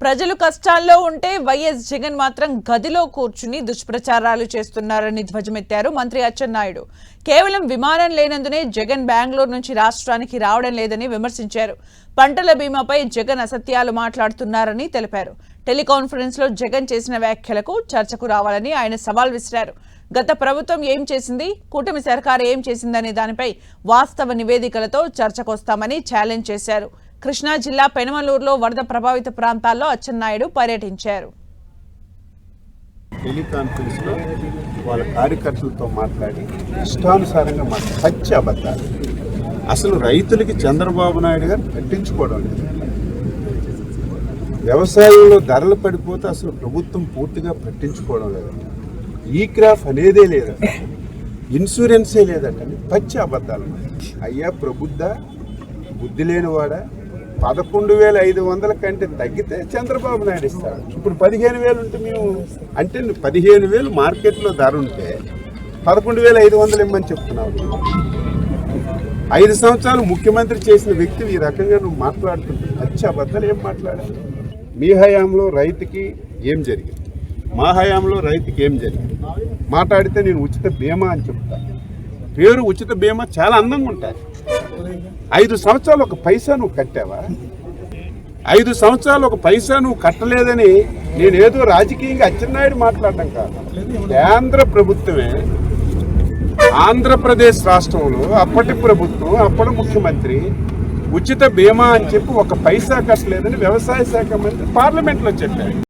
ప్రజలు కష్టాల్లో ఉంటే వైఎస్ జగన్ మాత్రం గదిలో కూర్చుని దుష్ప్రచారాలు చేస్తున్నారని ధ్వజమెత్తారు మంత్రి అచ్చెన్నాయుడు కేవలం విమానం లేనందునే జగన్ బెంగళూరు నుంచి రాష్ట్రానికి రావడం లేదని విమర్శించారు. పంటల బీమాపై జగన్ అసత్యాలు మాట్లాడుతున్నారని తెలిపారు. టెలికాన్ఫరెన్స్లో జగన్ చేసిన వ్యాఖ్యలకు చర్చకు రావాలని ఆయన సవాల్ విసిరారు. గత ప్రభుత్వం ఏం చేసింది? కూటమి సర్కారు ఏం చేసిందనే దానిపై వాస్తవ నివేదికలతో చర్చకొస్తామని ఛాలెంజ్ చేశారు. కృష్ణా జిల్లా పెనమలూరులో వరద ప్రభావిత ప్రాంతాల్లో అచ్చెన్నాయుడు పర్యటించారు. టెలికాన్ఫరెన్స్లో వాళ్ళ కార్యకర్తలతో మాట్లాడి ఇష్టానుసారంగా మాట్లాడి పచ్చి అబద్ధాలు. అసలు రైతులకి చంద్రబాబు నాయుడు గారు పట్టించుకోవడం లేదు. వ్యవసాయంలో ధరలు పడిపోతే అసలు ప్రభుత్వం పూర్తిగా పట్టించుకోవడం లేదు. ఈ క్రాఫ్ అనేదే లేదు ఇన్సూరెన్సే లేదంటే. పచ్చి అబద్ధాలు. అయ్యా ప్రబుద్ధ బుద్ధి లేనివాడా? పదకొండు వేల ఐదు వందల కంటే తగ్గితే చంద్రబాబు నాయుడు ఇస్తారు ఇప్పుడు పదిహేను వేలు ఉంటే మేము అంటే నువ్వు పదిహేను వేలు మార్కెట్లో ధర ఉంటే పదకొండు వేల ఐదు వందలు ఇమ్మని చెప్తున్నావు ఐదు సంవత్సరాలు ముఖ్యమంత్రి చేసిన వ్యక్తి ఈ రకంగా నువ్వు మాట్లాడుతుంటే పచ్చి ఏం మాట్లాడాలి మీ హయాంలో రైతుకి ఏం జరిగింది? మా హయాంలో రైతుకి ఏం జరిగింది? మాట్లాడితే నేను ఉచిత బీమా అని చెప్తాను పేరు ఉచిత బీమా చాలా అందంగా ఉంటుంది ఐదు సంవత్సరాలు ఒక పైసా నువ్వు కట్టావా? ఐదు సంవత్సరాలు ఒక పైసా నువ్వు కట్టలేదని నేనేదో రాజకీయంగా అచ్చెన్నాయుడు మాట్లాడడం కాదు. కేంద్ర ప్రభుత్వమే ఆంధ్రప్రదేశ్ రాష్ట్రంలో అప్పటి ప్రభుత్వం అప్పటి ముఖ్యమంత్రి ఉచిత బీమా అని చెప్పి ఒక పైసా కట్టలేదని వ్యవసాయ శాఖ మంత్రి పార్లమెంట్లో చెప్పారు.